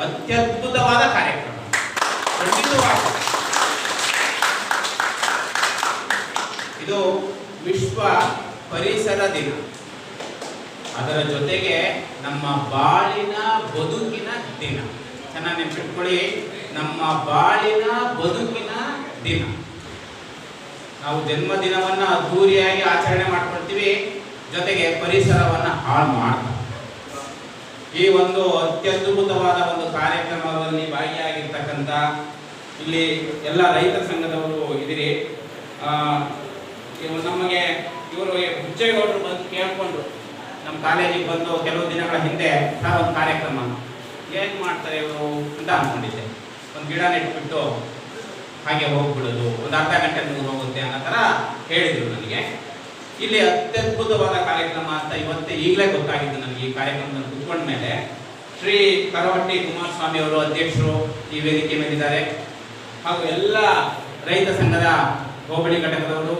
ಅತ್ಯದ್ಭುತವಾದ ಕಾರ್ಯಕ್ರಮ. ಖಂಡಿತವಾಗಿ ಇದು ವಿಶ್ವ ಪರಿಸರ ದಿನ. ಅದರ ಜೊತೆಗೆ ನಮ್ಮ ಬಾಳಿನ ಬದುಕಿನ ದಿನ. ಚೆನ್ನಾಗಿ ನೆನಪಿಟ್ಕೊಳ್ಳಿ. ನಮ್ಮ ಬಾಳಿನ ಬದುಕಿನ ದಿನ. ನಾವು ಜನ್ಮದಿನವನ್ನ ಅದ್ಧೂರಿಯಾಗಿ ಆಚರಣೆ ಮಾಡ್ಕೊಳ್ತೀವಿ. ಜೊತೆಗೆ ಪರಿಸರವನ್ನ ಹಾಳು ಮಾಡ್ತೀವಿ ಈ ಒಂದು ಅತ್ಯದ್ಭುತವಾದ ಒಂದು ಕಾರ್ಯಕ್ರಮದಲ್ಲಿ ಭಾಗಿಯಾಗಿರ್ತಕ್ಕಂಥ ಇಲ್ಲಿ ಎಲ್ಲ ರೈತ ಸಂಘದವರು ಇವ್ರು ನಮಗೆ ಇವರು ಹುಚ್ಚೇಗೌಡರು ಬಂದು ಕೇಳಿಕೊಂಡ್ರು ನಮ್ಮ ಕಾಲೇಜಿಗೆ ಬಂದು ಕೆಲವು ದಿನಗಳ ಹಿಂದೆ ಸರ್ ಒಂದು ಕಾರ್ಯಕ್ರಮ ಏನು ಮಾಡ್ತಾರೆ ಇವರು ಅಂತ ಅಂದ್ಕೊಂಡಿದ್ದೆ ಒಂದು ಗಿಡ ನೆಟ್ಬಿಟ್ಟು ಹಾಗೆ ಹೋಗ್ಬಿಡೋದು. ಒಂದು ಅರ್ಧ ಗಂಟೆ ಹೋಗುತ್ತೆ ಅನ್ನೋ ಥರ ಹೇಳಿದರು ನನಗೆ. ಇಲ್ಲಿ ಅತ್ಯದ್ಭುತವಾದ ಕಾರ್ಯಕ್ರಮ ಅಂತ ಇವತ್ತೇ ಈಗಲೇ ಗೊತ್ತಾಗಿದ್ದು ನನಗೆ ಈ ಕಾರ್ಯಕ್ರಮದಲ್ಲಿ ಕುತ್ಕೊಂಡ ಮೇಲೆ ಶ್ರೀ ಕರವಟ್ಟಿ ಕುಮಾರಸ್ವಾಮಿ ಅವರು ಅಧ್ಯಕ್ಷರು ಈ ವೇದಿಕೆ ಮೇಲಿದ್ದಾರೆ. ಹಾಗೂ ಎಲ್ಲ ರೈತ ಸಂಘದ ಹೋಬಳಿ ಘಟಕದವರು,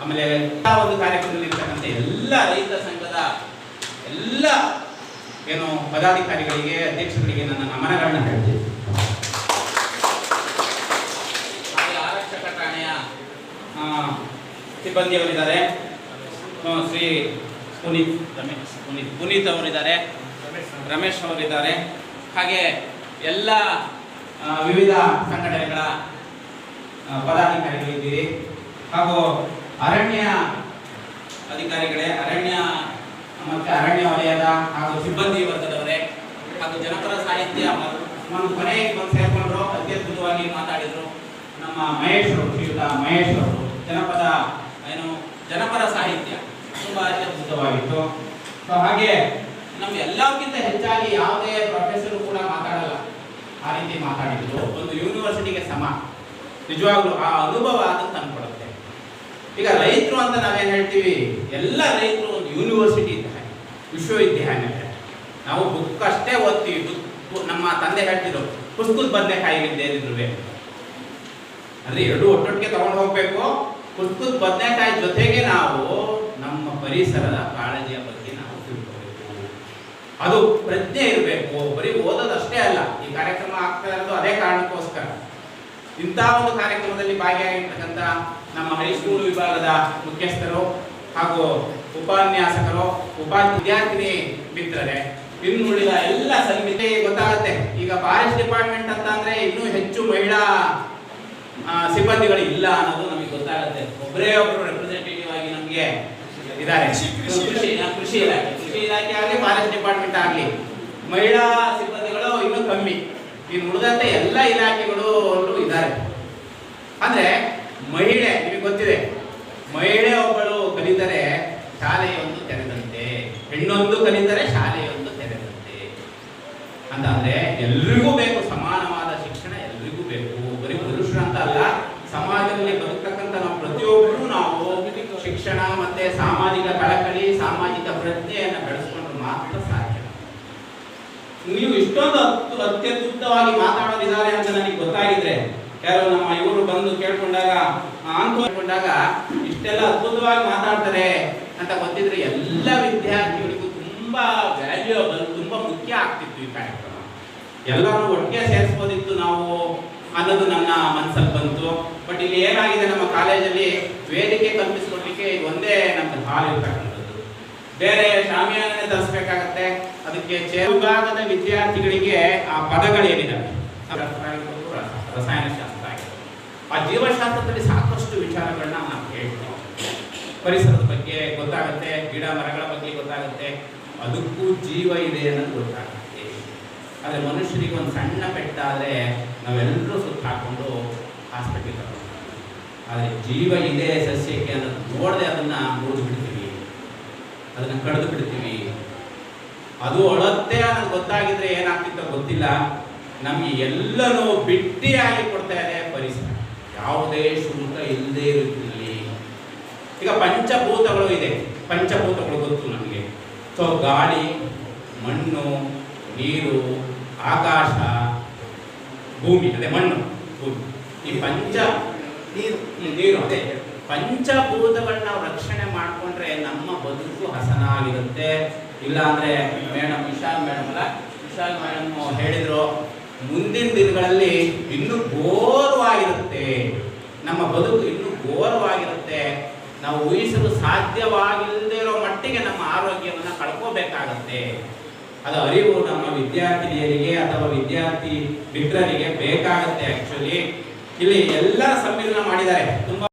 ಆಮೇಲೆ ಎಲ್ಲ ಒಂದು ಕಾರ್ಯಕ್ರಮದಲ್ಲಿ ಇರ್ತಕ್ಕಂಥ ಎಲ್ಲ ರೈತ ಸಂಘದ ಎಲ್ಲ ಏನು ಪದಾಧಿಕಾರಿಗಳಿಗೆ, ಅಧ್ಯಕ್ಷರುಗಳಿಗೆ ನನ್ನ ನಮನಗಳನ್ನ ಹೇಳ್ತೀನಿ. ಆರಕ್ಷಕ ಠಾಣೆಯ ಸಿಬ್ಬಂದಿಯವರಿದ್ದಾರೆ ಶ್ರೀ ಪುನೀತ್ ರಮೇಶ್, ಪುನೀತ್. ಪುನೀತ್ ಅವರಿದ್ದಾರೆ. ರಮೇಶ್ ಅವರಿದ್ದಾರೆ. ಹಾಗೆ ಎಲ್ಲ ವಿವಿಧ ಸಂಘಟನೆಗಳ ಪದಾಧಿಕಾರಿಗಳು ಪದಾಧಿಕಾರಿಗಳಿದ್ದೀರಿ. ಹಾಗೂ ಅರಣ್ಯ ಅಧಿಕಾರಿಗಳೇ, ಅರಣ್ಯ, ಮತ್ತು ಅರಣ್ಯ ವಲಯದ ಹಾಗೂ ಸಿಬ್ಬಂದಿ ವರ್ಗದವರೇ, ಹಾಗೂ ಜನಪರ ಸಾಹಿತ್ಯ ನಮ್ಮ ಕೊನೆಗೆ ಬಂದು ಸೇರ್ಕೊಂಡ್ರು. ಅತ್ಯದ್ಭುತವಾಗಿ ಮಾತಾಡಿದರು. ನಮ್ಮ ಮಹೇಶ್ ಅವರು, ಶ್ರೀಯುತ ಮಹೇಶ್ ಜನಪದ, ಏನು, ಜನಪರ ಸಾಹಿತ್ಯ. ಅತ್ಯದ್ಭುತವಾಗಿತ್ತು ಸೊ ಹಾಗೆ ನಮ್ಮ ಎಲ್ಲಕ್ಕಿಂತ ಹೆಚ್ಚಾಗಿ ಯಾವುದೇ ಪ್ರೊಫೆಸರ್ ಕೂಡ ಮಾತಾಡಲ್ಲ. ಆ ರೀತಿ ಮಾತಾಡಿದ್ರು. ಒಂದು ಯೂನಿವರ್ಸಿಟಿಗೆ ಸಮ. ನಿಜವಾಗ್ಲೂ ಆ ಅನುಭವ ಅದು ತಂದ್ಕೊಡುತ್ತೆ. ಈಗ ರೈತರು ಅಂತ ನಾವೇನು ಹೇಳ್ತೀವಿ? ಎಲ್ಲ ರೈತರು ಒಂದು ಯೂನಿವರ್ಸಿಟಿ ಇದ್ದ ಹಾಗೆ ವಿಶ್ವವಿದ್ಯಾಲಯ ನಾವು ಬುಕ್ ಅಷ್ಟೇ ಓದ್ತೀವಿ. ಬುಕ್ ನಮ್ಮ ತಂದೆ ಹೇಳ್ತಿದ್ರು, ಪುಸ್ತಕದ ಬದನೆಕಾಯಿ ಇದ್ದೇನಿದ್ರು ಅಂದ್ರೆ ಎರಡು ಒಟ್ಟೊಟ್ಟಿಗೆ ತಗೊಂಡು ಹೋಗ್ಬೇಕು. ಪುಸ್ತಕದ ಬದನೆಕಾಯಿ ಜೊತೆಗೆ ನಾವು ನಮ್ಮ ಪರಿಸರದ ಕಾಳಜಿಯ ಬಗ್ಗೆ ನಾವು ತಿಳ್ಕೋಬೇಕು ಅದು ಪ್ರಜ್ಞೆ ಇರಬೇಕು. ಬರೀ ಓದೋದಷ್ಟೇ ಅಲ್ಲ, ಈ ಕಾರ್ಯಕ್ರಮ ಆಗ್ತಾ ಇರೋದು ಅದೇ ಕಾರಣಕ್ಕೋಸ್ಕರ. ಇಂಥ ಒಂದು ಕಾರ್ಯಕ್ರಮದಲ್ಲಿ ಭಾಗಿಯಾಗಿರ್ತಕ್ಕಂಥ ನಮ್ಮ ಹೈಸ್ಕೂಲ್ ವಿಭಾಗದ ಮುಖ್ಯಸ್ಥರು ಹಾಗೂ ಉಪನ್ಯಾಸಕರು ಉಪ ವಿದ್ಯಾರ್ಥಿನಿ ಮಿತ್ರರೇ ಇನ್ನು ಉಳಿದ ಎಲ್ಲ ಸಮಿತಿ ಗೊತ್ತಾಗುತ್ತೆ. ಈಗ ಫಾರೆಸ್ಟ್ ಡಿಪಾರ್ಟ್ಮೆಂಟ್ ಅಂತ ಅಂದ್ರೆ ಇನ್ನೂ ಹೆಚ್ಚು ಮಹಿಳಾ ಸಿಬ್ಬಂದಿಗಳು ಇಲ್ಲ ಅನ್ನೋದು ನಮಗೆ ಗೊತ್ತಾಗುತ್ತೆ. ಒಬ್ಬರೇ ಒಬ್ಬರು ರೆಪ್ರೆಸೆಂಟೇಟಿವ್ ಆಗಿ ನಮಗೆ ಇದ್ದಾರೆ. ಕೃಷಿ ಕೃಷಿ ಇಲಾಖೆ ಕೃಷಿ ಇಲಾಖೆ. ಆಗಲಿ ಫಾರೆಸ್ಟ್ ಡಿಪಾರ್ಟ್ಮೆಂಟ್ ಆಗಲಿ, ಮಹಿಳಾ ಸಿಬ್ಬಂದಿಗಳು ಇನ್ನೂ ಕಮ್ಮಿ. ಇನ್ನು ಉಳಿದಂತೆ ಎಲ್ಲ ಇಲಾಖೆಗಳು ಇದ್ದಾರೆ. ಅಂದ್ರೆ ಮಹಿಳೆ, ನಿಮಗೆ ಗೊತ್ತಿದೆ, ಮಹಿಳೆ ಒಬ್ಬಳು ಕಲಿತರೆ ಶಾಲೆಯೊಂದು ತೆರೆದಂತೆ, ಹೆಣ್ಣೊಂದು ಕಲಿತರೆ ಶಾಲೆಯೊಂದು ತೆರೆದಂತೆ. ಅಂತಂದ್ರೆ ಎಲ್ರಿಗೂ ಬೇಕು, ಸಮಾನವಾದ ಶಿಕ್ಷಣ ಎಲ್ರಿಗೂ ಬೇಕು. ಬರೀ ಪುರುಷರು ಅಂತ ಅಲ್ಲ ಸಮಾಜದಲ್ಲಿ ಬದುಕ್ತಕ್ಕಂಥ ನಾವು ಪ್ರತಿಯೊಬ್ಬರು ನಾವು ಶಿಕ್ಷಣ ಮತ್ತೆ ಸಾಮಾಜಿಕ ಕಳಕಳಿ, ಸಾಮಾಜಿಕ ಪ್ರಜ್ಞೆಯನ್ನು ಬೆಳೆಸ್ಕೊಂಡು ಮಾತ್ರ ಸಾಧ್ಯ. ನೀವು ಇಷ್ಟೊಂದು ಅತ್ಯದ್ಭುತವಾಗಿ ಮಾತಾಡೋದಿದ್ದಾರೆ ಅಂತ ನನಗೆ ಗೊತ್ತಾಗಿದ್ರೆ, ಯಾರೋ ನಮ್ಮ ಇವರು ಬಂದು ಕೇಳ್ಕೊಂಡಾಗ ಅಂತ ಕೇಳ್ಕೊಂಡಾಗ, ಇಷ್ಟೆಲ್ಲ ಅದ್ಭುತವಾಗಿ ಮಾತಾಡ್ತಾರೆ ಅಂತ ಗೊತ್ತಿದ್ರೆ ಎಲ್ಲ ವಿದ್ಯಾರ್ಥಿಗಳಿಗೂ ತುಂಬಾ ವ್ಯಾಲ್ಯೂಬಲ್ ತುಂಬಾ ಮುಖ್ಯ ಆಗ್ತಿತ್ತು ಈ ಕಾರ್ಯಕ್ರಮ. ಎಲ್ಲರೂ ಒಟ್ಟಿಗೆ ಸೇರಿಸ್ಬೋದಿತ್ತು ನಾವು ಅನ್ನೋದು ನನ್ನ ಮನಸ್ಸಲ್ಲಿ ಬಂತು. ಬಟ್ ಇಲ್ಲಿ ಏನಾಗಿದೆ, ನಮ್ಮ ಕಾಲೇಜಲ್ಲಿ ವೇದಿಕೆ ಕಲ್ಪಿಸ್ಕೊಡ್ಲಿಕ್ಕೆ ಒಂದೇ ನಮ್ದು ಹಾಲ್ ಇರ್ತಕ್ಕಂಥದ್ದು. ಬೇರೆ ಶಾಮಿಯಾನೇ ತರಿಸ್ಬೇಕಾಗತ್ತೆ. ಅದಕ್ಕೆ ಚೇರುಭಾಗದ ವಿದ್ಯಾರ್ಥಿಗಳಿಗೆ ಆ ಪದಗಳೇನಿದ್ದಾವೆ ರಸಾಯನಶಾಸ್ತ್ರ. ಆ ಜೀವಶಾಸ್ತ್ರದಲ್ಲಿ ಸಾಕಷ್ಟು ವಿಚಾರಗಳನ್ನ ನಾವು ಹೇಳ್ತೀವಿ. ಪರಿಸರದ ಬಗ್ಗೆ ಗೊತ್ತಾಗುತ್ತೆ, ಗಿಡ ಮರಗಳ ಬಗ್ಗೆ ಗೊತ್ತಾಗುತ್ತೆ. ಅದಕ್ಕೂ ಜೀವ ಇದೆ ಅನ್ನೋದು ಗೊತ್ತಾಗುತ್ತೆ. ಆದರೆ ಮನುಷ್ಯರಿಗೆ ಒಂದು ಸಣ್ಣ ಪೆಟ್ಟಾದರೆ ನಾವೆಲ್ಲರೂ ಸುತ್ತ ಹಾಕೊಂಡು ಹಾಸ್ಪಿಟ್ಲಿಗೆ ಕರ್ಕೊಂಡು ಆದರೆ ಜೀವ ಇದೆ ಸಸ್ಯಕ್ಕೆ ಅನ್ನೋದು ನೋಡದೆ ಅದನ್ನು ಮುರಿದು ಬಿಡ್ತೀವಿ. ಅದನ್ನು ಕಡಿದು ಬಿಡ್ತೀವಿ. ಅದು ಅಳತ್ತೆ ಅನ್ನೋದು ಗೊತ್ತಾಗಿದ್ರೆ ಏನಾಗ್ತಿತ್ತೋ ಗೊತ್ತಿಲ್ಲ. ನಮಗೆ ಎಲ್ಲರೂ ಬಿಟ್ಟಿಯಾಗಿ ಕೊಡ್ತಾ ಇದೆ ಪರಿಸರ. ಯಾವುದೇ ಶುಲ್ಕ ಇಲ್ಲದೆ ಇರುತ್ತಿರಲಿ ಈಗ ಪಂಚಭೂತಗಳು ಇದೆ. ಪಂಚಭೂತಗಳು ಗೊತ್ತು ನಮಗೆ. ಸೊ ಗಾಳಿ, ಮಣ್ಣು, ನೀರು, ಆಕಾಶ, ಭೂಮಿ, ಅದೇ ಮಣ್ಣು, ಭೂಮಿ. ಈ ಪಂಚ ನೀರು ನೀರು ಅದೇ. ಪಂಚಭೂತಗಳನ್ನ ನಾವು ರಕ್ಷಣೆ ಮಾಡಿಕೊಂಡ್ರೆ ನಮ್ಮ ಬದುಕು ಹಸನಾಗಿರುತ್ತೆ. ಇಲ್ಲ ಅಂದ್ರೆ ಮೇಡಮ್, ವಿಶಾಲ್ ಮೇಡಮ್ ಅಲ್ಲ? ವಿಶಾಲ್ ಮೇಡಮ್ ಹೇಳಿದ್ರು, ಮುಂದಿನ ದಿನಗಳಲ್ಲಿ ಇನ್ನೂ ಘೋರವಾಗಿರುತ್ತೆ. ನಮ್ಮ ಬದುಕು ಇನ್ನೂ ಘೋರವಾಗಿರುತ್ತೆ. ನಾವು ಊಹಿಸಲು ಸಾಧ್ಯವಾಗಿಲ್ಲದೆ ಇರೋ ಮಟ್ಟಿಗೆ ನಮ್ಮ ಆರೋಗ್ಯವನ್ನು ಕಳ್ಕೋಬೇಕಾಗತ್ತೆ. ಅದು ಅರಿವು ನಮ್ಮ ವಿದ್ಯಾರ್ಥಿನಿಯರಿಗೆ ಅಥವಾ ವಿದ್ಯಾರ್ಥಿ ಮಿತ್ರರಿಗೆ ಬೇಕಾಗತ್ತೆ ಆಕ್ಚುಲಿ ಇಲ್ಲಿ ಎಲ್ಲ ಸಮ್ಮಿಲನ ಮಾಡಿದ್ದಾರೆ. ತುಂಬಾ